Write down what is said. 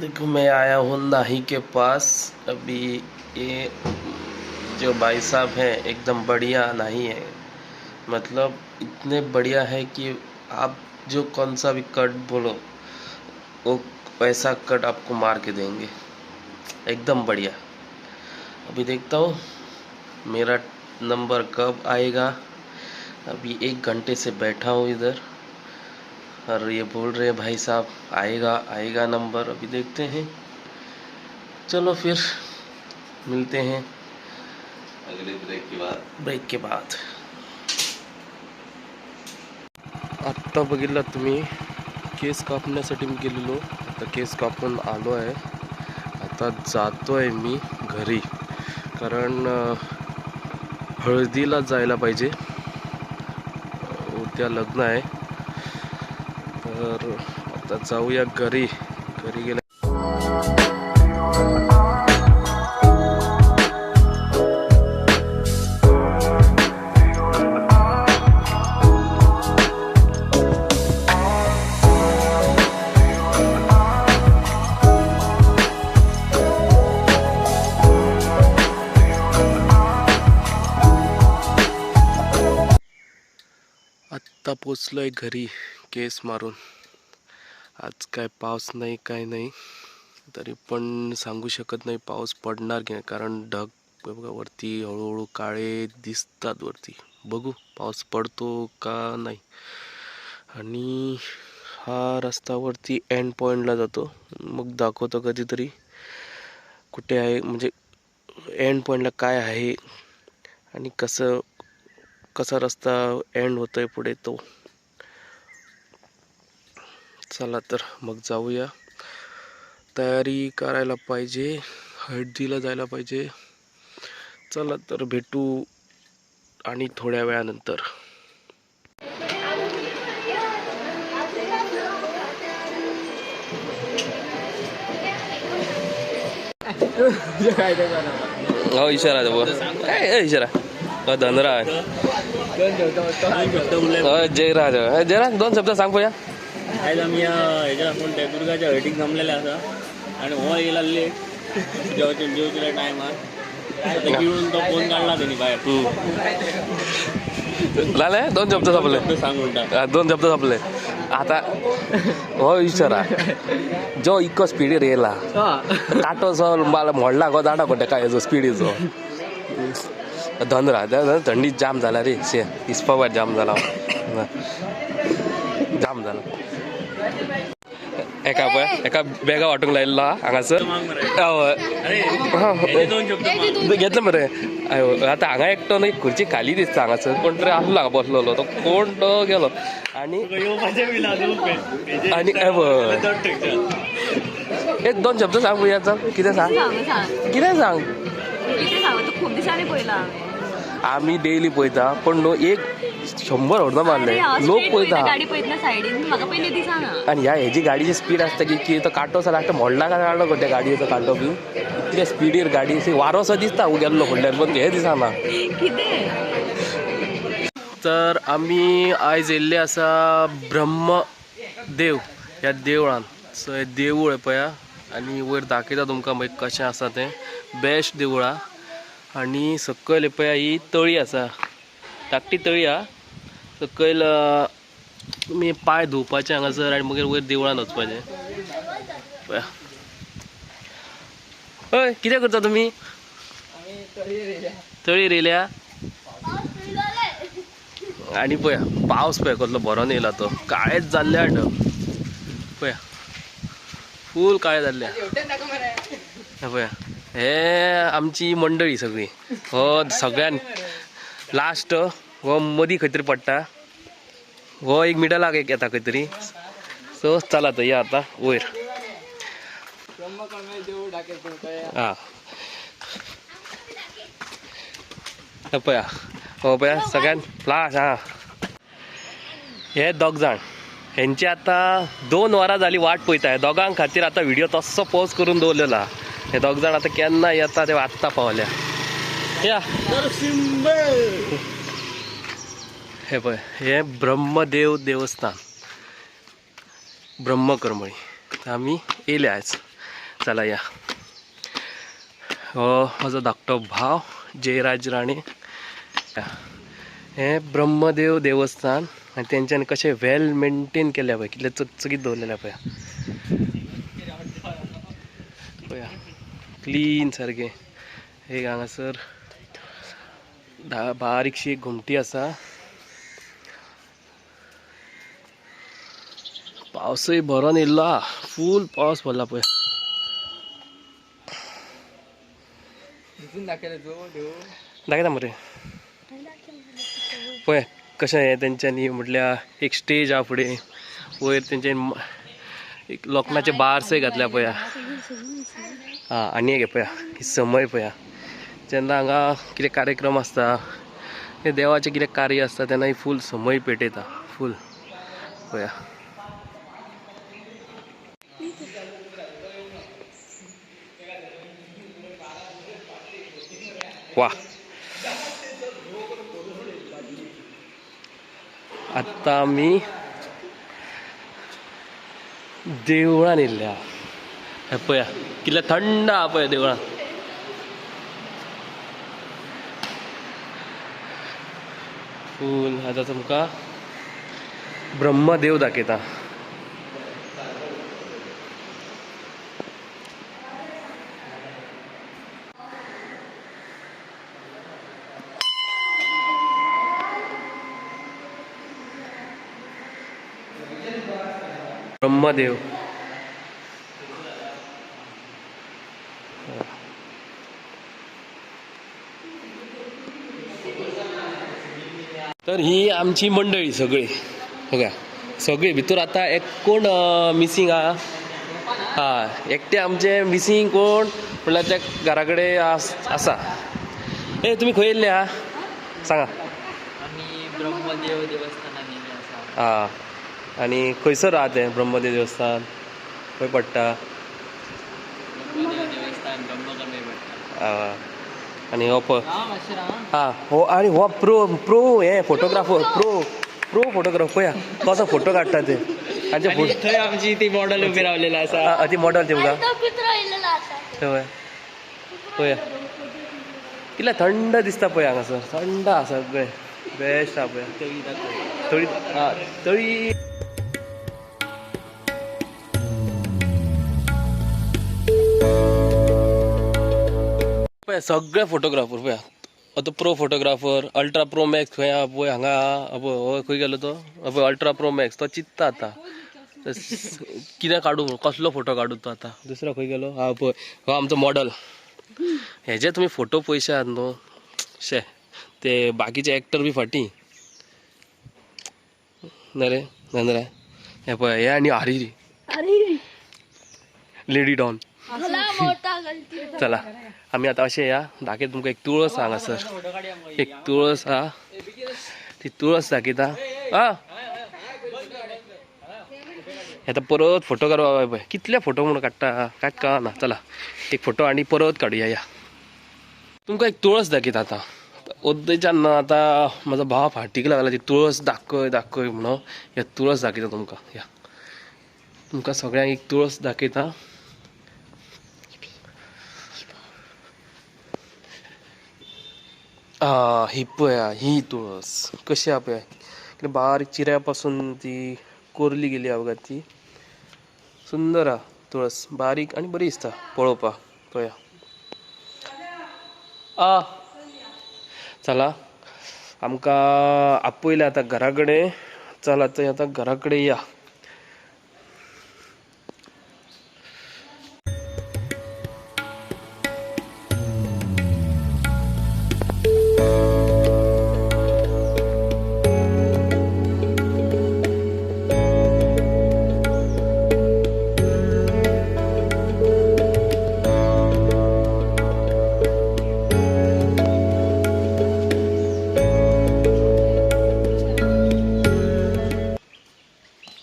देखो, मैं आया हूँ नाही के पास। अभी ये जो भाई साहब हैं, एकदम बढ़िया नहीं है। मतलब इतने बढ़िया है कि आप जो कौन सा भी कट बोलो, वो वैसा कट आपको मार के देंगे। एकदम बढ़िया। अभी देखता हूँ, मेरा नंबर कब आएगा। अभी एक घंटे से बैठा हूँ इधर। और ये बोल रहे हैं भाई साहब आएगा आएगा नंबर अभी देखते हैं। चलो फिर मिलते हैं। अगले ब्रेक के बाद। ब्रेक के बाद। आत्ता बघितला तुम्ही केस कापण्यासाठी मी गेलेलो. आता केस कापून आलो आहे. आता जातो आहे मी घरी. कारण हळदीला जायला पाहिजे. उद्या लग्न आहे. तर आता जाऊया घरी. घरी गेल्या आत्ता पोचलोय घरी. केस मारून. आज काय पाऊस नाही काय नाही. तरी पण सांगू शकत नाही पाऊस पडणार की नाही कारण ढग बघा वरती हळूहळू काळे दिसतात वरती. बघू पाऊस पडतो का नाही. आणि हा रस्तावरती एंड पॉईंटला जातो. मग दाखवतो कधीतरी कुठे आहे म्हणजे एंड पॉईंटला काय आहे आणि कसं कसा रस्ता एंड होतोय पुढे तो. चला तर मग जाऊया. तयारी करायला पाहिजे हळदीला जायला पाहिजे. चला तर भेटू आणि थोड्या वेळानंतर. हो इशारा दे काय इशारा. धनरा धनराज. हो जयराज. हो, जयराज दोन शब्द सांग पया आयज आमी या हेच्या कोणत्या दुर्गाच्या हळदीक जमलेले आसा आणि हो येयला लेट जेवचे जेवचे टायमार गिळून तो फोन काढला त्यांनी बाहेर. लाले दोन शब्द संपले सांग म्हणटा दोन शब्द संपले आता हो इशारा जो इतको स्पीडीर येयला काटोचो मला मोडला गो दाडा कोटे काय हेजो स्पीडीचो धनराज थंडी जाम जाला रे शे इस्पावर जाम जाला जाम जाला एका एका बॅगा वाटूंक लायल्लो हांगासर हा. घेतलं मरे आता हांगा एकटो न्ही खुर्ची खाली दिसता हांगासर कोण तरी आसलो हांगा बसलेलो तो कोण तो गेलो. आनी तुका येवपाचें बी ना तूं पे- हेजे आणि काय बरं? दोन टेक्चर. एक दोन शब्द सांग? पळया चल कितें सांग? कितें सांग? खूप दिसांनी पळयला. आमी डेली पळयता पण न्हू एक शंबर व्हरना मारले. लोक पळयता आणि ह्या हेजी गाडीची स्पीड असता की की तो काटो सर लास्ट मोडला का काडलो त्या गाडयेचो काटो बी? इतले स्पिडीर गाडी अशी वारो सो दिसता गेल्लो फुडल्यान पण हे दिसाना तर आम्ही आयज येयल्ले आसा ब्रह्मदेव ह्या देवळान. सो हे देवूळ आहे पळया आनी वयर दाखयता तुमकां मागीर कशें आसा तें. बेस्ट देवळा. आनी सकयल पळया ही तळी आसा धाकटी तळी हा. सकयल तुमी पांय धुवपाचे हांगासर आनी मागीर वयर देवळान वचपाचें. पळया हय कितें करता तुमी तळी रेल्या. आणि पया पावस पळय कसलो बरो येयला तो. काळेच जाल्ले आड पया फूल काळे जाल्ले पया हे आमची मंडळी सगळी. हो सगळ्यान लास्ट हो मदीं खंय तरी पडटा हो एक मिडलाक एक येता खंय तरी सो चला तर या आता वयर हा. पया. हो पया सगळ्यान लास्ट हा. हे दोग जाण. ह्यांची आता दोन वरां जाली वाट पळयता हे दोगां खातीर आतां व्हिडिओ तस्सो पोज करून दवरलेलो हे दोग जाण आतां केन्ना येता ते आत्ता पावल्या. या. हे पळय हे ब्रह्मदेव देवस्थान. ब्रह्मकर्मळी. आमी येले आयज चला या. हो माझो धाकटो भाव जयराज राणे. हे ब्रह्मदेव देवस्थान आणि तेंच्यानी कशें वेल मेंटेन केल्या पळय कितले चकचकीत दवरलेल्या पळय क्लीन सारकें एक हांगासर धा बारीकशी एक घुमटी आसा पावसय बरो येयल्लो हा फूल पावस पडला पळय दाखयता मरे. पळय कशें हें तेंच्यांनी म्हटल्यार एक स्टेज हा फुडें वयर तेंच्यांनी एक लोखणाचे बारसय घातल्या पळया आं आनी एक पळया ही समय पळया जेन्ना हांगा कितें कार्यक्रम आसता हे देवाचें कितें कार्य आसता तेन्ना ही फूल समय पेटयता फूल. पया वा आत्ता आमी देवळान येयल्या हे पया किल्ला थंड आहा पळय देवळान फूल आतां तुमकां ब्रह्मदेव दाखयता ब्रह्मदेव तर ही आमची मंडळी सगळी. बघा सगळी भितर आता एक कोण मिसींग हा? हा एकटे आमचे मिसींग कोण? म्हणल्यार त्या घरा कडेन आस- ए तुमी खंय येयल्ले हा? सांगा. ब्रह्मदेव हा. आनी खंयसर आहा तें ब्रह्मदेव देवस्थान? खंय पडटा देवस्थान ब्रह्मकर्मे पडटा आ, आनी हो पळय हा हो आणि हो प्रो प्रो हे फोटोग्राफर प्रो प्रो फोटोग्राफर पया कसो फोटो काडटा ते. आणि ते आणि फोटो थंय आमची ती मॉडल उभी रावलेली आसा ती मॉडल ते बघा. पळय पळया कितले थंड दिसता पळय हांगासर थंड आसा सगळें बेस्ट आहा पळय तळी तळी पळय सगळे फोटोग्राफर पळया तो pro photographer ultra pro max खंय आहा पळय हांगा आहा पळय खंय गेलो तो? पळय अल्ट्रा प्रो मॅक्स तो चित्ता आतां. कितें काडूं कसलो फोटो काडूं तो आतां? दुसरो खंय गेलो? हा पळय हो आमचो मॉडल हेजे तुमी फोटो पयशे आहात न्हू शे ते बाकीचे एक्टर बी फाटी. ना रे नंद्रा हे पळय हे आनी हरी लेडी डॉन. चला आम्ही आता अशें या. दाखयता तुमकां एक तुळस सांगा सर. एक तुळस हा. ती तुळस दाखयता हा. आता परत फोटो काडवा पळय कितले फोटो म्हणून काडटा काय कळना. चला एक फोटो आनी परत काडुया या. तुमकां एक तुळस दाखयता आतां. ओद्देच्यान ना आतां म्हजो भाव फाटीक लागला ती तुळस दाखय दाखय म्हणून. ह्या तुळस दाखयता तुमकां या. तुमकां सगळ्यांक एक तुळस दाखयता आ ही पळया ही तुळस. कशी हा पळय बारीक चिऱ्या पासून ती कोरली गेली हा ती. सुंदर हा तुळस. बारीक आनी बरी दिसता. पळोवपाक पळया आ. चला. आमकां आपयलें आतां घरा कडेन चला थंय आतां घरा कडेन या.